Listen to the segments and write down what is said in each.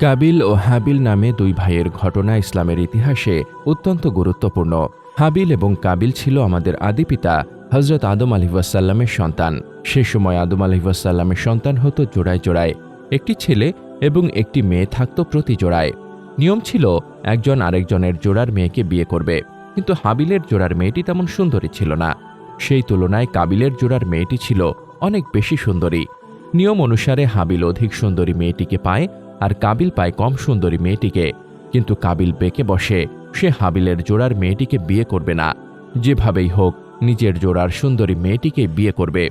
কাবিল ও হাবিল নামে দুই ভাইয়ের ঘটনা ইসলামের ইতিহাসে অত্যন্ত গুরুত্বপূর্ণ। হাবিল এবং কাবিল ছিল আমাদের আদিপিতা হজরত আদম আলিহাসাল্লামের সন্তান। সে সময় আদম আলিহাসাল্লামের সন্তান হতো জোড়ায় জোড়ায়। একটি ছেলে এবং একটি মেয়ে থাকত প্রতি জোড়ায়। নিয়ম ছিল, একজন আরেকজনের জোড়ার মেয়েকে বিয়ে করবে। কিন্তু হাবিলের জোড়ার মেয়েটি তেমন সুন্দরী ছিল না। সেই তুলনায় কাবিলের জোড়ার মেয়েটি ছিল অনেক বেশি সুন্দরী। নিয়ম অনুসারে হাবিল অধিক সুন্দরী মেয়েটিকে পায় আর কাবিল পায় কম সুন্দরী মেয়েটিকে। কিন্তু কাবিল বেঁকে বসে, সে হাবিলের জোড়ার মেয়েটিকে বিয়ে করবে না। যেভাবেই হোক, নিজের জোড়ার সুন্দরী মেয়েটিকে বিয়ে করবে।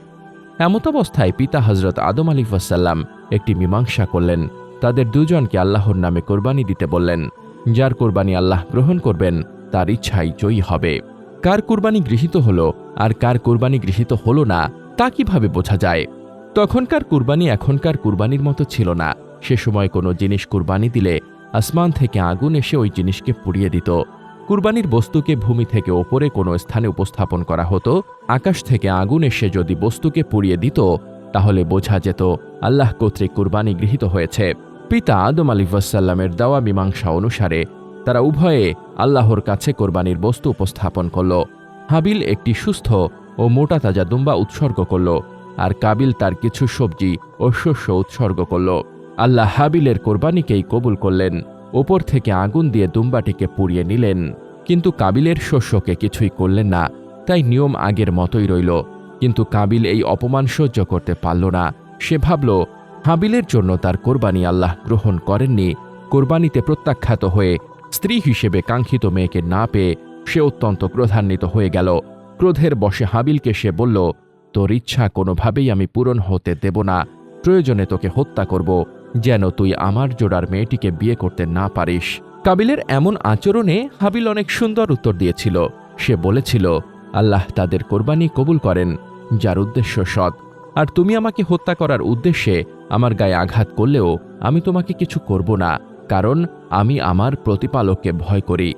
এমতাবস্থায় পিতা হজরত আদম আলী ওয়াসাল্লাম একটি মীমাংসা করলেন। তাদের দুজনকে আল্লাহর নামে কোরবানি দিতে বললেন। যার কোরবানি আল্লাহ গ্রহণ করবেন, তার ইচ্ছাই জয়ী হবে। কার কোরবানি গৃহীত হলো আর কার কোরবানি গৃহীত হলো না, তা কীভাবে বোঝা যায়? তখনকার কুরবানি এখনকার কুরবানির মতো ছিল না। সে সময় কোনো জিনিস কুরবানি দিলে আসমান থেকে আগুন এসে ওই জিনিসকে পুড়িয়ে দিত। কুরবানির বস্তুকে ভূমি থেকে ওপরে কোনো স্থানে উপস্থাপন করা হতো। আকাশ থেকে আগুন এসে যদি বস্তুকে পুড়িয়ে দিত, তাহলে বোঝা যেত আল্লাহ কর্তৃক কুরবানি গৃহীত হয়েছে। পিতা আদম আলী ওয়াসাল্লামের দেওয়া মীমাংসা অনুসারে তারা উভয়ে আল্লাহর কাছে কোরবানির বস্তু উপস্থাপন করল। হাবিল একটি সুস্থ ও মোটা তাজা দুম্বা উৎসর্গ করল। আর কাবিল তার কিছু সবজি ও শস্য উৎসর্গ করল। আল্লাহ হাবিলের কোরবানিকেই কবুল করলেন। ওপর থেকে আগুন দিয়ে দুম্বাটিকে পুড়িয়ে নিলেন। কিন্তু কাবিলের শস্যকে কিছুই করলেন না, তাই নিয়ম আগের মতোই রইল। কিন্তু কাবিল এই অপমান সহ্য করতে পারল না। সে ভাবল, হাবিলের জন্য তার কোরবানি আল্লাহ গ্রহণ করেননি। কোরবানিতে প্রত্যাখ্যাত হয়ে স্ত্রী হিসেবে কাঙ্ক্ষিত মেয়েকে না পেয়ে সে অত্যন্ত ক্রোধান্বিত হয়ে গেল। ক্রোধের বসে হাবিলকে সে বলল তোর ইচ্ছা কোনোভাবেই আমি পূরণ হতে দেব না। প্রয়োজনে তোকে হত্যা করব, যেন তুই আমার জোড়ার মেয়েটিকে বিয়ে করতে না পারিস। কাবিলের এমন আচরণে হাবিল অনেক সুন্দর উত্তর দিয়েছিল। সে বলেছিল, আল্লাহ তাদের কোরবানি কবুল করেন, যার উদ্দেশ্য সৎ। আর তুমি আমাকে হত্যা করার উদ্দেশ্যে আমার গায়ে আঘাত করলেও আমি তোমাকে কিছু করব না, কারণ আমি আমার প্রতিপালককে ভয় করি।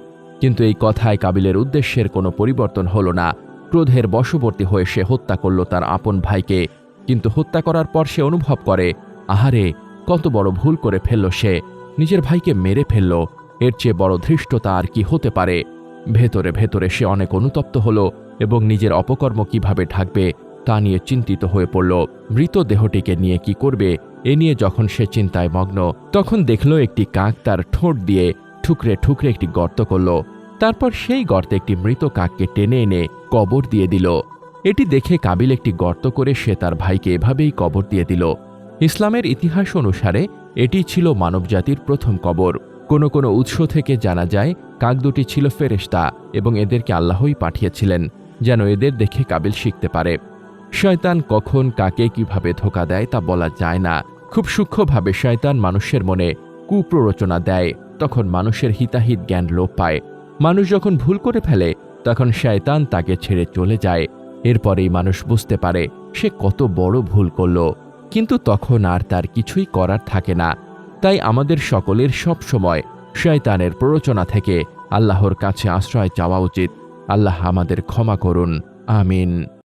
কিন্তু এই কথায় কাবিলের উদ্দেশ্যের কোনো পরিবর্তন হলো না। ক্রোধের বশবর্তী হয়ে সে হত্যা করল তার আপন ভাইকে। কিন্তু হত্যা করার পর সে অনুভব করে, আহারে, কত বড় ভুল করে ফেলল সে। নিজের ভাইকে মেরে ফেলল। এর চেয়ে বড় ধৃষ্টতা আর কি হতে পারে? ভেতরে ভেতরে সে অনেক অনুতপ্ত হল এবং নিজের অপকর্ম কীভাবে ঢাকবে তা নিয়ে চিন্তিত হয়ে পড়ল। মৃত দেহটিকে নিয়ে কি করবে এ নিয়ে যখন সে চিন্তায় মগ্ন, তখন দেখল একটি কাক তার ঠোঁট দিয়ে ঠুকরে ঠুকরে একটি গর্ত করল। তারপর সেই গর্তে একটি মৃত কাককে টেনে এনে কবর দিয়ে দিল। এটি দেখে কাবিল একটি গর্ত করে সে তার ভাইকে এভাবেই কবর দিয়ে দিল। ইসলামের ইতিহাস অনুসারে এটি ছিল মানবজাতির প্রথম কবর। কোনো কোনো উৎস থেকে জানা যায়, কাক দুটি ছিল ফেরেশতা এবং এদেরকে আল্লাহই পাঠিয়েছিলেন, যেন এদের দেখে কাবিল শিখতে পারে। শয়তান কখন কাকে কীভাবে ধোকা দেয় তা বলা যায় না। খুব সূক্ষ্মভাবে শয়তান মানুষের মনে কুপ্ররোচনা দেয়, তখন মানুষের হিতাহিত জ্ঞান লোপ পায়। মানুষ যখন ভুল করে ফেলে, তখন শয়তান তাকে ছেড়ে চলে যায়। এরপরেই মানুষ বুঝতে পারে সে কত বড় ভুল করল। কিন্তু তখন আর তার কিছুই করার থাকে না। তাই আমাদের সকলের সব সময় শয়তানের প্ররোচনা থেকে আল্লাহর কাছে আশ্রয় চাওয়া উচিত। আল্লাহ আমাদের ক্ষমা করুন। আমিন।